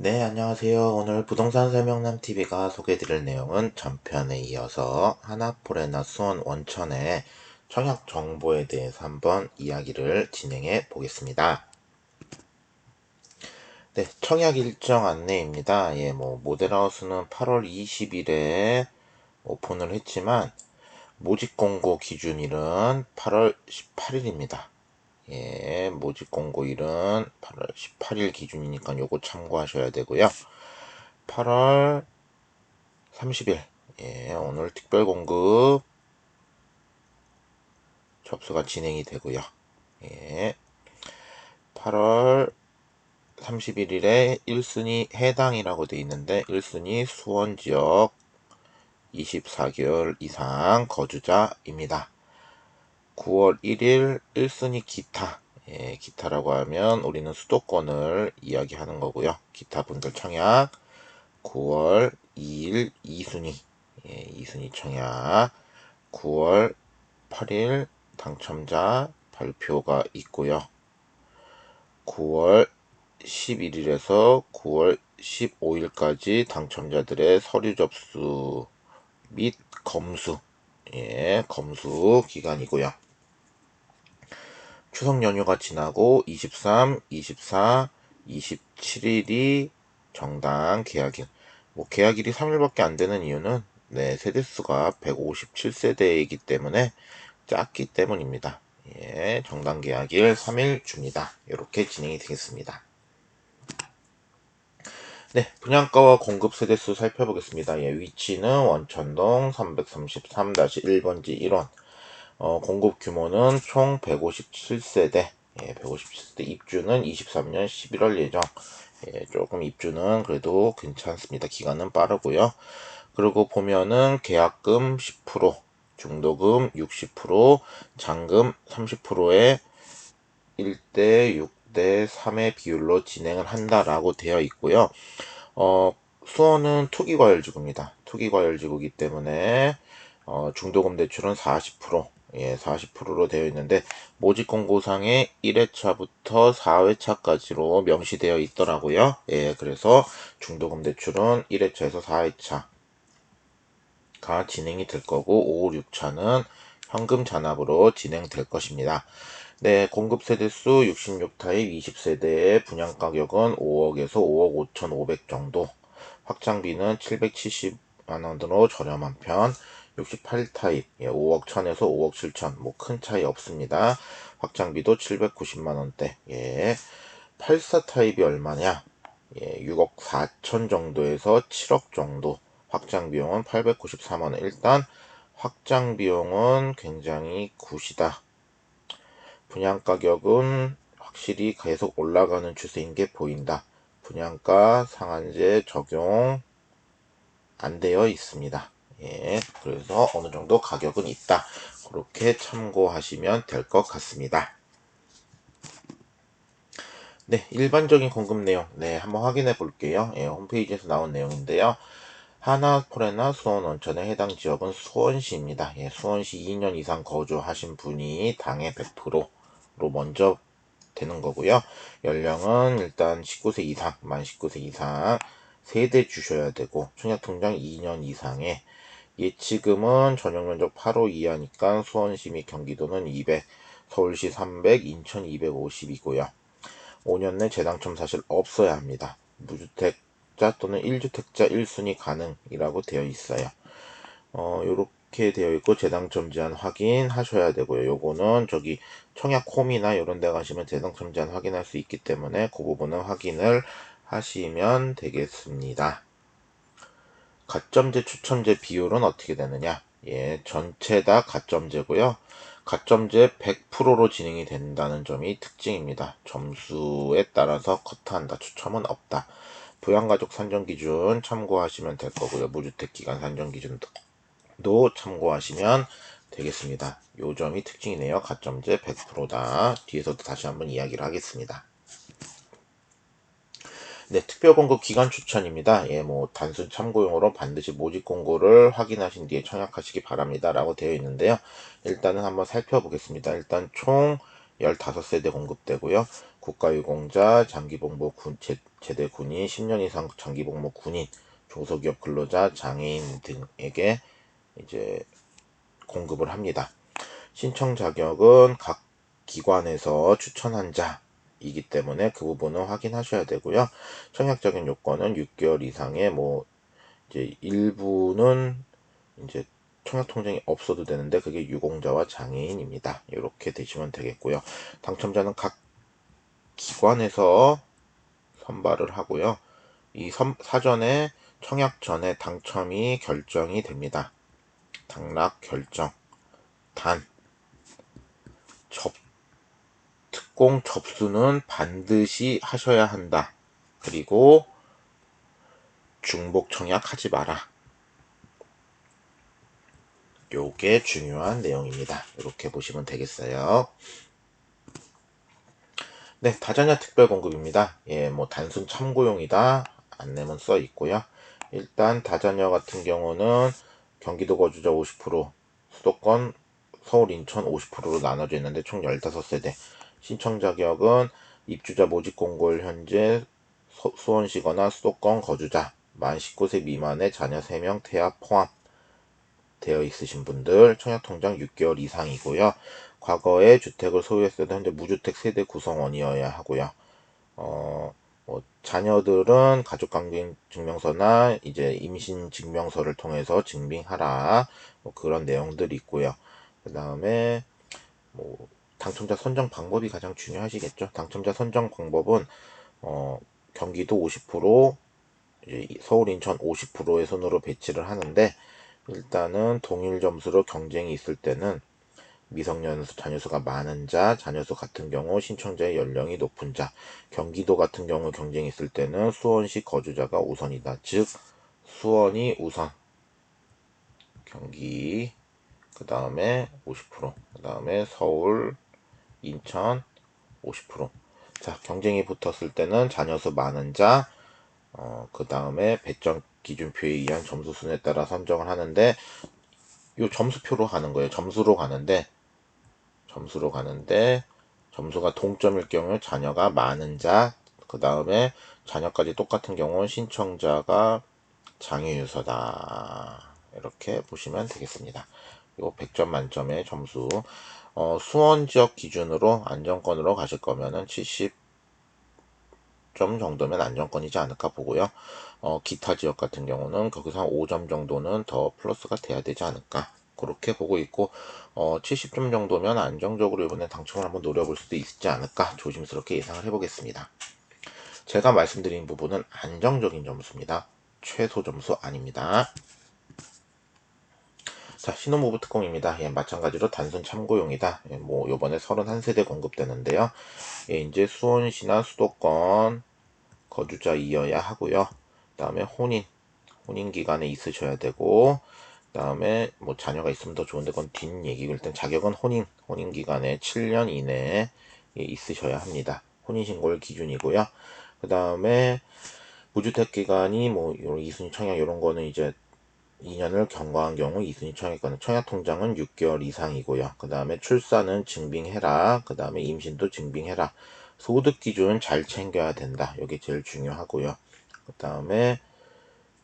네, 안녕하세요. 오늘 부동산 설명남 TV가 소개해드릴 내용은 전편에 이어서 하나포레나 수원 원천의 청약 정보에 대해서 한번 이야기를 진행해 보겠습니다. 네, 청약 일정 안내입니다. 예, 뭐 모델하우스는 8월 20일에 오픈을 했지만 모집 공고 기준일은 8월 18일입니다. 예, 모집 공고일은 8월 18일 기준이니까 요거 참고하셔야 되고요. 8월 30일, 예, 오늘 특별 공급 접수가 진행이 되고요. 예, 8월 31일에 1순위 해당이라고 되어 있는데 1순위 수원 지역 24개월 이상 거주자입니다. 9월 1일 1순위 기타 예, 기타라고 하면 우리는 수도권을 이야기하는 거고요. 기타 분들 청약 9월 2일 2순위 예, 2순위 청약 9월 8일 당첨자 발표가 있고요. 9월 11일에서 9월 15일까지 당첨자들의 서류 접수 및 검수 예, 검수 기간이고요. 추석 연휴가 지나고 23, 24, 27일이 정당 계약일. 뭐 계약일이 3일밖에 안 되는 이유는 네, 세대수가 157세대이기 때문에 작기 때문입니다. 예, 정당 계약일 3일 줍니다. 이렇게 진행이 되겠습니다. 네, 분양가와 공급 세대수 살펴보겠습니다. 예, 위치는 원천동 333-1번지 1원. 어, 공급 규모는 총 157세대. 예, 157세대. 입주는 23년 11월 예정. 예, 조금 입주는 그래도 괜찮습니다. 기간은 빠르고요. 그리고 보면은 계약금 10%, 중도금 60%, 잔금 30%의 1대 6대 3의 비율로 진행을 한다라고 되어 있고요. 어, 수원은 투기과열지구입니다. 투기과열지구이기 때문에 어, 중도금 대출은 40%, 예, 40%로 되어 있는데 모집 공고상에 1회차부터 4회차까지로 명시되어 있더라고요. 예, 그래서 중도금 대출은 1회차에서 4회차가 진행이 될 거고 5, 6차는 현금 잔압으로 진행될 것입니다. 네, 공급 세대수 66타입 20세대의 분양 가격은 5억에서 5억 5천5백 정도. 확장비는 770만 원으로 저렴한 편. 68타입 5억 1천에서 5억 7천. 뭐 큰 차이 없습니다. 확장비도 790만원대. 예. 84 타입이 얼마냐? 예, 6억 4천 정도에서 7억 정도. 확장 비용은 894만원. 일단 확장 비용은 굉장히 굿이다. 분양 가격은 확실히 계속 올라가는 추세인 게 보인다. 분양가 상한제 적용 안 되어 있습니다. 예, 그래서 어느 정도 가격은 있다. 그렇게 참고하시면 될 것 같습니다. 네, 일반적인 공급 내용, 네, 한번 확인해 볼게요. 예, 홈페이지에서 나온 내용인데요. 하나포레나 수원 원천의 해당 지역은 수원시입니다. 예, 수원시 2년 이상 거주하신 분이 당의 100%로 먼저 되는 거고요. 연령은 일단 19세 이상, 만 19세 이상 세대 주셔야 되고 청약 통장 2년 이상의 예치금은 전용 면적 8호 이하니까 수원시 및 경기도는 200, 서울시 300, 인천 250이고요. 5년 내 재당첨 사실 없어야 합니다. 무주택자 또는 1주택자 1순위 가능이라고 되어 있어요. 어, 요렇게 되어 있고 재당첨 제한 확인하셔야 되고요. 요거는 저기 청약 홈이나 이런 데 가시면 재당첨 제한 확인할 수 있기 때문에 그 부분은 확인을 하시면 되겠습니다. 가점제 추첨제 비율은 어떻게 되느냐? 예, 전체 다 가점제고요. 가점제 100%로 진행이 된다는 점이 특징입니다. 점수에 따라서 커트한다. 추첨은 없다. 부양가족 산정 기준 참고하시면 될 거고요. 무주택 기간 산정 기준도 도 참고하시면 되겠습니다. 요 점이 특징이네요. 가점제 100%다. 뒤에서도 다시 한번 이야기를 하겠습니다. 네, 특별 공급 기간 추천입니다. 예, 뭐 단순 참고용으로 반드시 모집 공고를 확인하신 뒤에 청약하시기 바랍니다. 라고 되어 있는데요. 일단은 한번 살펴보겠습니다. 일단 총 15세대 공급되고요. 국가유공자, 장기복무 군, 제, 제대 군인, 10년 이상 장기복무 군인, 중소기업 근로자, 장애인 등에게 이제 공급을 합니다. 신청 자격은 각 기관에서 추천한 자 이기 때문에 그 부분은 확인하셔야 되고요. 청약적인 요건은 6개월 이상의 뭐 이제 일부는 이제 청약 통장이 없어도 되는데 그게 유공자와 장애인입니다. 이렇게 되시면 되겠고요. 당첨자는 각 기관에서 선발을 하고요. 이 선, 사전에 청약 전에 당첨이 결정이 됩니다. 당락 결정. 단 접, 특공 접수는 반드시 하셔야 한다. 그리고 중복 청약하지 마라. 요게 중요한 내용입니다. 이렇게 보시면 되겠어요. 네, 다자녀 특별 공급입니다. 예, 뭐 단순 참고용이다. 안내문 써 있고요. 일단 다자녀 같은 경우는 경기도 거주자 50%, 수도권 서울, 인천 50%로 나눠져 있는데 총 15세대. 신청 자격은 입주자 모집 공고일 현재 수원시거나 수도권 거주자 만 19세 미만의 자녀 3명 태아 포함 되어 있으신 분들 청약통장 6개월 이상이고요. 과거에 주택을 소유했어도 현재 무주택 세대 구성원이어야 하고요. 어, 뭐 자녀들은 가족관계 증명서나 이제 임신 증명서를 통해서 증빙하라 뭐 그런 내용들이 있고요. 그 다음에 뭐 당첨자 선정 방법이 가장 중요하시겠죠. 당첨자 선정 방법은 어, 경기도 50%, 서울 인천 50%의 손으로 배치를 하는데 일단은 동일 점수로 경쟁이 있을 때는 미성년 자녀수가 많은 자, 자녀수 같은 경우 신청자의 연령이 높은 자, 경기도 같은 경우 경쟁이 있을 때는 수원시 거주자가 우선이다. 즉 수원이 우선, 경기 그 다음에 50%, 그 다음에 서울, 인천 50%. 자, 경쟁이 붙었을 때는 자녀수 많은 자, 어, 그 다음에 배점 기준표에 의한 점수 순에 따라 선정을 하는데, 요 점수표로 가는 거예요. 점수로 가는데, 점수로 가는데, 점수가 동점일 경우 자녀가 많은 자, 그 다음에 자녀까지 똑같은 경우는 신청자가 장애유서다. 이렇게 보시면 되겠습니다. 요 100점 만점의 점수 어, 수원 지역 기준으로 안정권으로 가실 거면은 70 점 정도면 안정권이지 않을까 보고요. 어, 기타 지역 같은 경우는 거기서 한 5점 정도는 더 플러스가 돼야 되지 않을까 그렇게 보고 있고 어, 70점 정도면 안정적으로 이번에 당첨을 한번 노려볼 수도 있지 않을까 조심스럽게 예상을 해보겠습니다. 제가 말씀드린 부분은 안정적인 점수입니다. 최소 점수 아닙니다. 자, 신혼부부 특공입니다. 예, 마찬가지로 단순 참고용이다. 예, 뭐, 요번에 31세대 공급되는데요. 예, 이제 수원시나 수도권 거주자이어야 하고요. 그 다음에 혼인, 혼인 기간에 있으셔야 되고, 그 다음에 뭐 자녀가 있으면 더 좋은데 그건 뒷얘기고 일단 자격은 혼인, 혼인 기간에 7년 이내에 예, 있으셔야 합니다. 혼인 신고일 기준이고요. 그 다음에 무주택 기간이 뭐 이순위 청약 이런 거는 이제 2년을 경과한 경우 이순위 청약권은 청약통장은 6개월 이상이고요. 그 다음에 출산은 증빙해라. 그 다음에 임신도 증빙해라. 소득 기준 잘 챙겨야 된다. 이게 제일 중요하고요. 그 다음에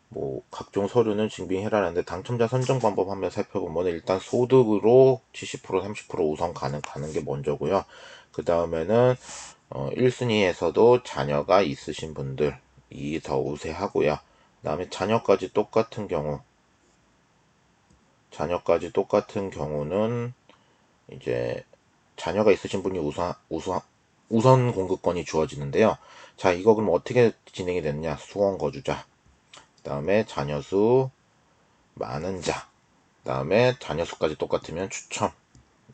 뭐 각종 서류는 증빙해라는데 당첨자 선정 방법 한번 살펴보면 일단 소득으로 70% 30% 우선 가는 가는 게 먼저고요. 그 다음에는 어 1순위에서도 자녀가 있으신 분들 이 더 우세하고요. 그 다음에 자녀까지 똑같은 경우 자녀까지 똑같은 경우는 이제 자녀가 있으신 분이 우선 우선 우선 공급권이 주어지는데요. 자, 이거 그럼 어떻게 진행이 됐냐? 수원 거주자. 그 다음에 자녀 수 많은 자. 그 다음에 자녀 수까지 똑같으면 추첨.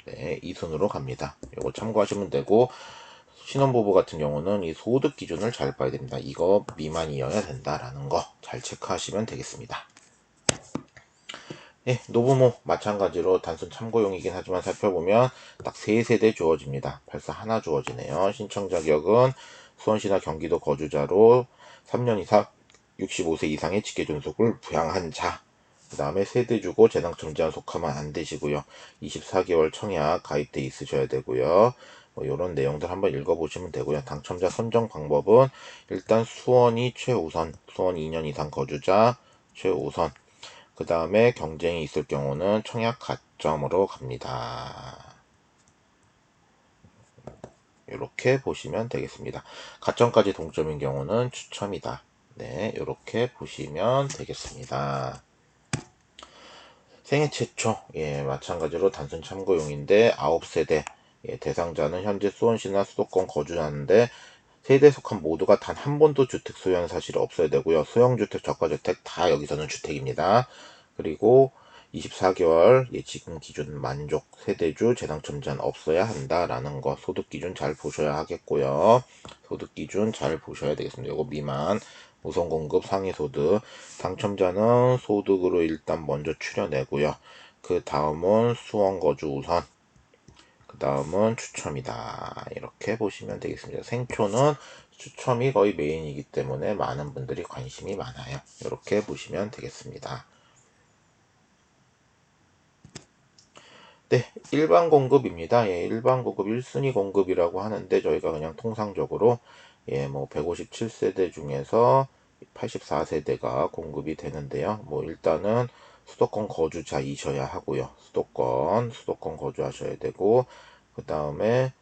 네, 이 순으로 갑니다. 이거 참고하시면 되고 신혼부부 같은 경우는 이 소득 기준을 잘 봐야 됩니다. 이거 미만이어야 된다라는 거 잘 체크하시면 되겠습니다. 예, 노부모 마찬가지로 단순 참고용이긴 하지만 살펴보면 딱 세 세대 주어집니다. 벌써 하나 주어지네요. 신청 자격은 수원시나 경기도 거주자로 3년 이상 65세 이상의 직계 존속을 부양한 자. 그 다음에 세대 주고 재당첨자 속하면 안 되시고요. 24개월 청약 가입돼 있으셔야 되고요. 뭐 이런 내용들 한번 읽어보시면 되고요. 당첨자 선정 방법은 일단 수원이 최우선, 수원 2년 이상 거주자 최우선. 그 다음에 경쟁이 있을 경우는 청약 가점으로 갑니다. 이렇게 보시면 되겠습니다. 가점까지 동점인 경우는 추첨이다. 네, 이렇게 보시면 되겠습니다. 생애 최초, 예, 마찬가지로 단순 참고용인데 9세대, 예, 대상자는 현재 수원시나 수도권 거주하는데 세대에 속한 모두가 단 한 번도 주택 소유한 사실이 없어야 되고요. 소형주택, 저가주택 다 여기서는 주택입니다. 그리고 24개월 예, 지금 기준 만족 세대주 재당첨 자는 없어야 한다라는 거 소득 기준 잘 보셔야 하겠고요. 소득 기준 잘 보셔야 되겠습니다. 이거 미만 우선 공급 상위 소득 당첨자는 소득으로 일단 먼저 추려내고요. 그 다음은 수원 거주 우선 그 다음은 추첨이다. 이렇게 보시면 되겠습니다. 생초는 추첨이 거의 메인이기 때문에 많은 분들이 관심이 많아요. 이렇게 보시면 되겠습니다. 네, 일반 공급입니다. 예, 일반 공급 1순위 공급이라고 하는데 저희가 그냥 통상적으로 예, 뭐 157세대 중에서 84세대가 공급이 되는데요. 뭐 일단은 수도권 거주자이셔야 하고요. 수도권, 수도권 거주하셔야 되고 그 다음에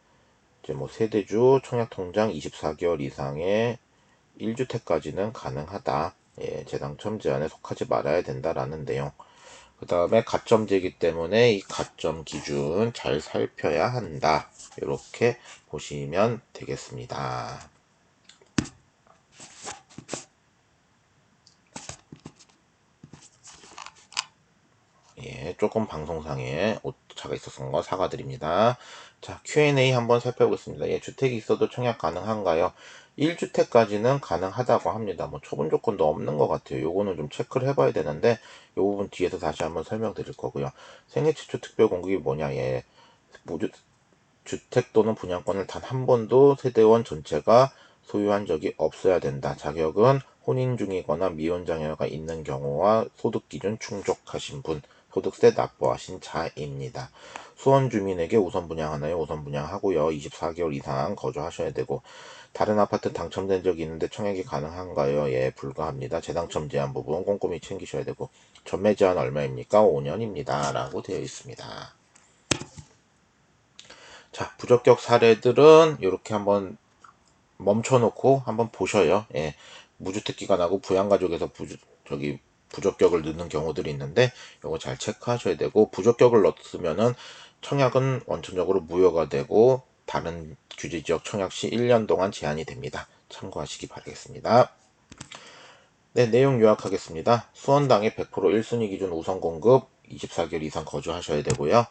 이제 뭐 세대주 청약 통장 24개월 이상의 1주택까지는 가능하다. 예, 재당첨 제한에 속하지 말아야 된다라는 내용. 그 다음에 가점제이기 때문에 이 가점 기준 잘 살펴야 한다. 이렇게 보시면 되겠습니다. 예, 조금 방송상에 오차가 있었던 거 사과드립니다. 자, Q&A 한번 살펴보겠습니다. 예, 주택이 있어도 청약 가능한가요? 1주택까지는 가능하다고 합니다. 뭐 처분 조건도 없는 것 같아요. 요거는 좀 체크를 해봐야 되는데 요 부분 뒤에서 다시 한번 설명드릴 거고요. 생애 최초 특별 공급이 뭐냐? 예, 무주, 주택 또는 분양권을 단 한 번도 세대원 전체가 소유한 적이 없어야 된다. 자격은 혼인 중이거나 미혼 자녀가 있는 경우와 소득 기준 충족하신 분. 소득세 납부하신 자입니다. 수원 주민에게 우선 분양하나요? 우선 분양하고요. 24개월 이상 거주하셔야 되고 다른 아파트 당첨된 적이 있는데 청약이 가능한가요? 예, 불가합니다. 재당첨 제한 부분 꼼꼼히 챙기셔야 되고 전매 제한 얼마입니까? 5년입니다. 라고 되어 있습니다. 자, 부적격 사례들은 이렇게 한번 멈춰놓고 한번 보셔요. 예, 무주택 기간하고 부양가족에서 부, 저기 부적격을 넣는 경우들이 있는데 이거 잘 체크하셔야 되고 부적격을 넣었으면은 청약은 원천적으로 무효가 되고 다른 규제 지역 청약 시 1년 동안 제한이 됩니다. 참고하시기 바라겠습니다. 네, 내용 요약하겠습니다. 수원당의 100% 1순위 기준 우선 공급 24개월 이상 거주하셔야 되고요.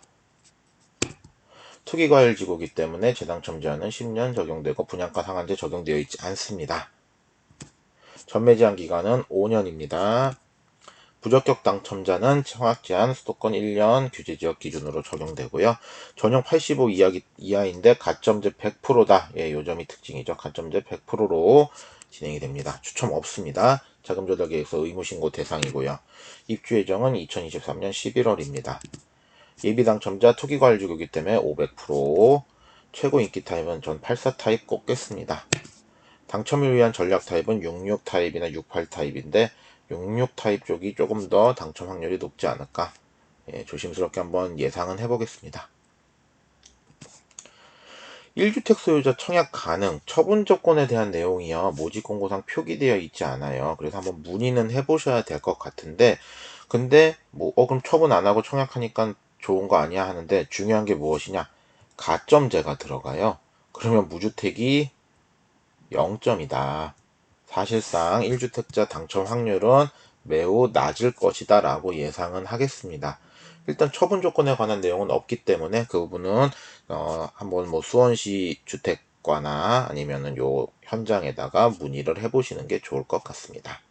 투기과열 지구기 때문에 재당첨 제한은 10년 적용되고 분양가 상한제 적용되어 있지 않습니다. 전매 제한 기간은 5년입니다. 부적격 당첨자는 청약 제한 수도권 1년 규제 지역 기준으로 적용되고요. 전용 85 이하, 이하인데 가점제 100%다. 예, 요점이 특징이죠. 가점제 100%로 진행이 됩니다. 추첨 없습니다. 자금 조달 계획서 의무 신고 대상이고요. 입주 예정은 2023년 11월입니다. 예비 당첨자 투기 관리주기이기 때문에 500% 최고 인기 타입은 전 84 타입 꼽겠습니다. 당첨을 위한 전략 타입은 66 타입이나 68 타입인데 66 타입 쪽이 조금 더 당첨 확률이 높지 않을까? 예, 조심스럽게 한번 예상은 해보겠습니다. 1주택 소유자 청약 가능 처분 조건에 대한 내용이요. 모집 공고상 표기되어 있지 않아요. 그래서 한번 문의는 해보셔야 될 것 같은데 근데 뭐 어 그럼 처분 안 하고 청약하니까 좋은 거 아니야 하는데 중요한 게 무엇이냐? 가점제가 들어가요. 그러면 무주택이 0점이다 사실상 1주택자 당첨 확률은 매우 낮을 것이다 라고 예상은 하겠습니다. 일단 처분 조건에 관한 내용은 없기 때문에 그 부분은 어 한번 뭐 수원시 주택과나 아니면은 요 현장에다가 문의를 해보시는 게 좋을 것 같습니다.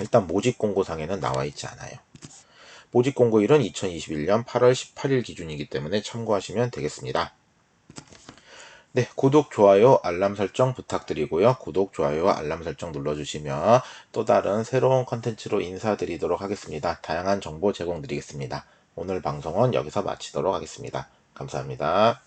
일단 모집 공고상에는 나와 있지 않아요. 모집 공고일은 2021년 8월 18일 기준이기 때문에 참고하시면 되겠습니다. 네, 구독, 좋아요, 알람 설정 부탁드리고요. 구독, 좋아요와 알람 설정 눌러주시면 또 다른 새로운 컨텐츠로 인사드리도록 하겠습니다. 다양한 정보 제공드리겠습니다. 오늘 방송은 여기서 마치도록 하겠습니다. 감사합니다.